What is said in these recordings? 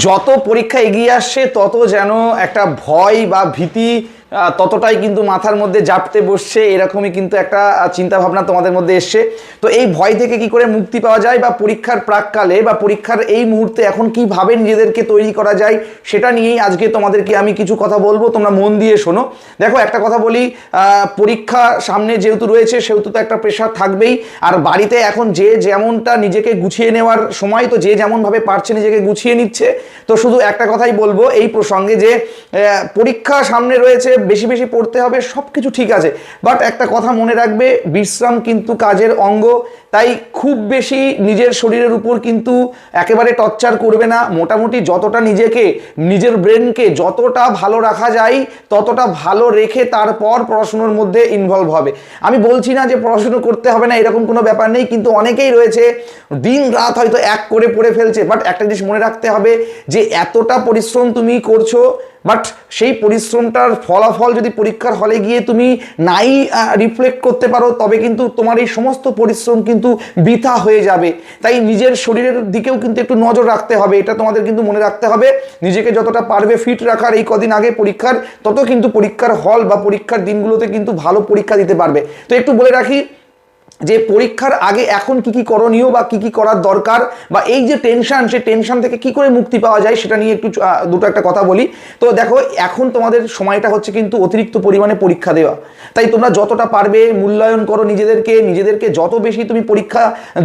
যত পরীক্ষা এগিয়ে আসছে তত যেন একটা ভয় বা ভীতি ততটাই কিন্তু মাথার মধ্যে জাপতে বসছে, এরকমই কিন্তু একটা চিন্তা ভাবনা তোমাদের মধ্যে এসছে। তো এই ভয় থেকে কি করে মুক্তি পাওয়া যায় বা পরীক্ষার প্রাককালে বা পরীক্ষার এই মুহূর্তে এখন কীভাবে নিজেদেরকে তৈরি করা যায়, সেটা নিয়েই আজকে তোমাদেরকে আমি কিছু কথা বলব, তোমরা মন দিয়ে শোনো। দেখো, একটা কথা বলি পরীক্ষা সামনে যেহেতু রয়েছে, সেহেতু তো একটা প্রেশার থাকবেই। আর বাড়িতে এখন যে যেমনটা নিজেকে গুছিয়ে নেওয়ার সময়, তো যে যেমনভাবে পারছে নিজেকে গুছিয়ে নিচ্ছে। তো শুধু একটা কথাই বলব এই প্রসঙ্গে যে পরীক্ষা সামনে রয়েছে বেশি বেশি পড়তে হবে সব কিছু ঠিক আছে। বাট একটা কথা মনে রাখবে, বিশ্রাম কিন্তু কাজের অঙ্গ, তাই খুব বেশি নিজের শরীরের উপর কিন্তু একেবারে টর্চার করবে না। মোটামুটি যতটা নিজেকে, নিজের ব্রেনকে যতটা ভালো রাখা যায়, ততটা ভালো রেখে তারপর পড়াশুনোর মধ্যে ইনভলভ হবে। আমি বলছি না যে পড়াশুনো করতে হবে না, এরকম কোনো ব্যাপার নেই, কিন্তু অনেকেই রয়েছে, দিন রাত হয়তো এক করে পড়ে ফেলছে। বাট একটা জিনিস মনে রাখতে হবে, যে এতটা পরিশ্রম তুমি করছ বাট সেই পরিশ্রমটার ফলাফল যদি পরীক্ষার হলে গিয়ে তুমি নাই রিফ্লেক্ট করতে পারো, তবে কিন্তু তোমার এই সমস্ত পরিশ্রম কিন্তু বৃথা হয়ে যাবে। তাই নিজের শরীরের দিকেও কিন্তু একটু নজর রাখতে হবে। এটা তোমাদের কিন্তু মনে রাখতে হবে। নিজেকে যতটা পারবে ফিট রাখার এই কদিন আগে পরীক্ষার, তত কিন্তু পরীক্ষার হল বা পরীক্ষার দিনগুলোতে কিন্তু ভালো পরীক্ষা দিতে পারবে। তো একটু বলে রাখি যে পরীক্ষার আগে এখন কি কি করণীয় বা কি কি করার দরকার বা এই যে টেনশন সেই টেনশন থেকে কি করে মুক্তি পাওয়া যায় সেটা নিয়ে একটু দুটো একটা কথা বলি। তো দেখো, এখন তোমাদের সময়টা হচ্ছে কিন্তু অতিরিক্ত পরিমাণে পরীক্ষা দেওয়া। তাই তোমরা যতটা পারবে মূল্যায়ন করো নিজেদেরকে নিজেদেরকে যত বেশি তুমি পরীক্ষা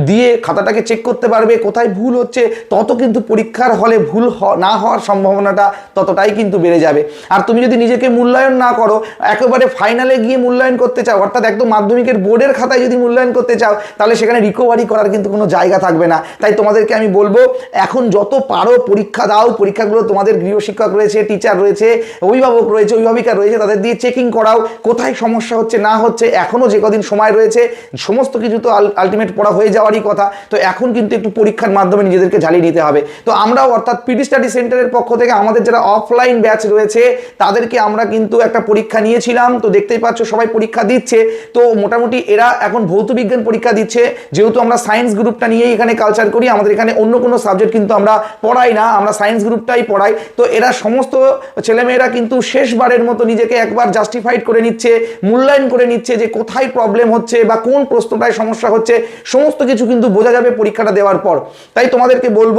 দিয়ে খাতাটাকে চেক করতে পারবে, কোথায় ভুল হচ্ছে, তত কিন্তু পরীক্ষার হলে ভুল না হওয়ার সম্ভাবনাটা ততটাই কিন্তু বেড়ে যাবে। আর তুমি যদি নিজেকে মূল্যায়ন না করো, একেবারে ফাইনালে গিয়ে মূল্যায়ন করতে চাও, অর্থাৎ একদম মাধ্যমিকের বোর্ডের খাতায় যদি মূল্যায়ন করতে চাও, তাহলে সেখানে রিকভারি করার কিন্তু কোনো জায়গা থাকবে না। তাই তোমাদেরকে আমি বলব, এখন যত পারো পরীক্ষা দাও, পরীক্ষাগুলো তোমাদের গৃহশিক্ষক রয়েছে টিচার রয়েছে, অভিভাবক রয়েছে, অভিভাবিকা রয়েছে, তাদের দিয়ে চেকিং করাও, কোথায় সমস্যা হচ্ছে, না হচ্ছে এখনও যে কদিন সময় রয়েছে, সমস্ত কিছু তো আলটিমেট পড়া হয়ে যাওয়ারই কথা, তো এখন কিন্তু একটু পরীক্ষার মাধ্যমে নিজেদেরকে ঝালিয়ে নিতে হবে। তো আমরাও অর্থাৎ পিডি স্টাডি সেন্টারের পক্ষ থেকে আমাদের যারা অফলাইন ব্যাচ রয়েছে, তাদেরকে আমরা কিন্তু একটা পরীক্ষা নিয়েছিলাম, তো দেখতেই পাচ্ছ সবাই পরীক্ষা দিচ্ছে, তো মোটামুটি এরা এখন ভৌত বিজ্ঞান পরীক্ষা দিচ্ছে, যেহেতু আমরা সায়েন্স গ্রুপটা নিয়েই এখানে কালচার করি, আমাদের এখানে অন্য কোনো সাবজেক্ট কিন্তু আমরা পড়াই না, আমরা সায়েন্স গ্রুপটাই পড়াই। তো এরা সমস্ত ছেলেমেয়েরা কিন্তু শেষবারের মতো নিজেকে একবার জাস্টিফাইড করে নিচ্ছে, মূল্যায়ন করে নিচ্ছে যে কোথায় প্রবলেম হচ্ছে বা কোন প্রশ্নটায় সমস্যা হচ্ছে, সমস্ত কিছু কিন্তু বোঝা যাবে পরীক্ষাটা দেওয়ার পর। তাই তোমাদেরকে বলব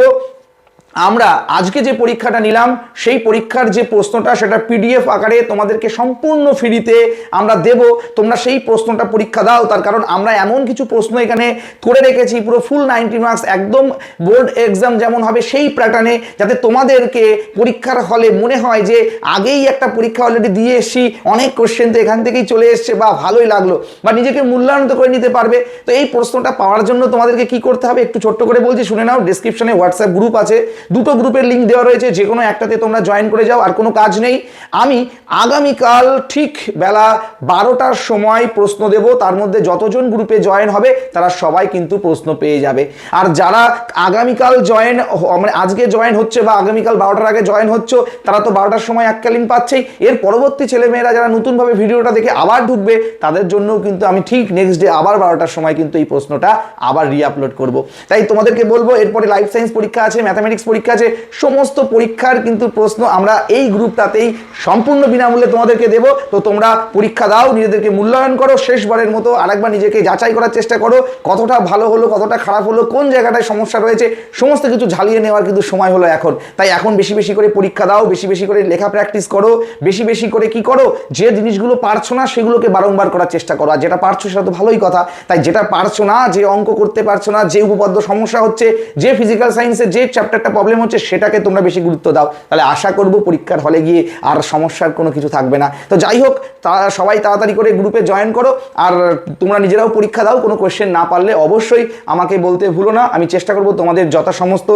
আমরা আজকে যে পরীক্ষাটা নিলাম, সেই পরীক্ষার যে প্রশ্নটা, সেটা পিডিএফ আকারে তোমাদেরকে সম্পূর্ণ ফ্রিতে আমরা দেব। তোমরা সেই প্রশ্নটা পরীক্ষা দাও, তার কারণ আমরা এমন কিছু প্রশ্ন এখানে করে রেখেছি, পুরো ফুল নাইনটি মার্কস একদম বোর্ড এক্সাম যেমন হবে সেই প্যাটার্নে যাতে তোমাদেরকে পরীক্ষার হলে মনে হয় যে আগেই একটা পরীক্ষা অলরেডি দিয়ে এসছি, অনেক কোশ্চেন তো এখান থেকেই চলে এসছে, বা ভালোই লাগল, বা নিজেকে মূল্যায়ন তো করে নিতে পারবে। তো এই প্রশ্নটা পাওয়ার জন্য তোমাদেরকে কি করতে হবে, একটু ছোট্ট করে বলছি, শুনে নাও ডিসক্রিপশনে হোয়াটসঅ্যাপ গ্রুপ আছে। দুটো গ্রুপের লিঙ্ক দেওয়া রয়েছে, যে কোনো একটাতে তোমরা জয়েন করে যাও, আর কোনো কাজ নেই। আমি আগামীকাল ঠিক বেলা বারোটার সময় প্রশ্ন দেব, তার মধ্যে যতজন গ্রুপে জয়েন হবে, তারা সবাই কিন্তু প্রশ্ন পেয়ে যাবে। আর যারা আগামীকাল জয়েন মানে আজকে জয়েন হচ্ছে বা আগামীকাল বারোটার আগে জয়েন হচ্ছে, তারা তো বারোটার সময় এককালীন পাচ্ছেই। এর পরবর্তী ছেলেমেয়েরা যারা নতুনভাবে ভিডিওটা দেখে আবার ঢুকবে, তাদের জন্যও কিন্তু আমি ঠিক নেক্সট ডে আবার বারোটার সময় কিন্তু এই প্রশ্নটা আবার রিআপলোড করব। তাই তোমাদেরকে বলব, এরপরে লাইফ সায়েন্স পরীক্ষা আছে ম্যাথামেটিক্স পরীক্ষা আছে সমস্ত পরীক্ষার কিন্তু প্রশ্ন আমরা এই গ্রুপটাতেই সম্পূর্ণ বিনামূল্যে তোমাদেরকে দেব। তো তোমরা পরীক্ষা দাও, নিজেদেরকে মূল্যায়ন করো, শেষবারের মতো আরেকবার নিজেকে যাচাই করার চেষ্টা করো, কতটা ভালো হলো, কতটা খারাপ হলো, কোন জায়গাটায় সমস্যা রয়েছে, সমস্ত কিছু ঝালিয়ে নেওয়ার কিন্তু সময় হলো এখন। তাই এখন বেশি বেশি করে পরীক্ষা দাও, বেশি বেশি করে লেখা প্র্যাকটিস করো, বেশি বেশি করে কি করো, যে জিনিসগুলো পারছ না সেগুলোকে বারংবার করার চেষ্টা করো। আর যেটা পারছ সেটা তো ভালোই কথা, তাই যেটা পারছ না, যে অঙ্ক করতে পারছ না, যে উপপাদ্য সমস্যা হচ্ছে, যে ফিজিক্যাল সায়েন্সে যে চ্যাপ্টারটা প্রবলেম হচ্ছে সেটাকে তোমরা বেশি গুরুত্ব দাও। তাহলে আশা করব পরীক্ষার হলে গিয়ে আর সমস্যার কোনো কিছু থাকবে না। তো যাই হোক, তা সবাই তাড়াতাড়ি করে গ্রুপে জয়েন করো। আর তোমরা নিজেরাও পরীক্ষা দাও, কোনো কোয়েশ্চেন না পারলে অবশ্যই আমাকে বলতে ভুলো না। আমি চেষ্টা করব তোমাদের যথা সমস্ত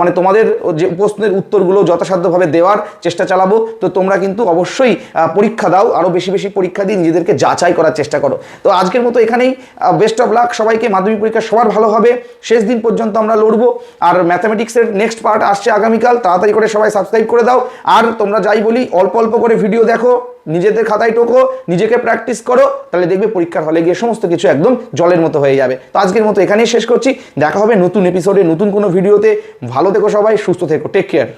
মানে তোমাদের যে প্রশ্নের উত্তরগুলো যথাসাধ্যভাবে দেওয়ার চেষ্টা চালাবো। তো তোমরা কিন্তু অবশ্যই পরীক্ষা দাও। আরও বেশি বেশি পরীক্ষা দিয়ে নিজেদেরকে যাচাই করার চেষ্টা করো। তো আজকের মতো এখানেই বেস্ট অফ লাক সবাইকে। মাধ্যমিক পরীক্ষা সবার ভালো হবে। শেষ দিন পর্যন্ত আমরা লড়বো। আর ম্যাথামেটিক্সের নেক্সট পার্ট আসছে আগামীকাল, তাড়াতাড়ি করে সবাই সাবস্ক্রাইব করে দাও। আর তোমরা যাই বলি, অল্প অল্প করে ভিডিও দেখো, নিজেদের খাতায় টোকো, নিজেকে প্র্যাকটিস করো, তাহলে দেখবে পরীক্ষার হলে গিয়ে সমস্ত কিছু একদম জলের মতো হয়ে যাবে। তো আজকের মতো এখানেই শেষ করছি। দেখা হবে নতুন এপিসোডে নতুন কোনো ভিডিওতে ভালো থেকো সবাই, সুস্থ থেকো টেক কেয়ার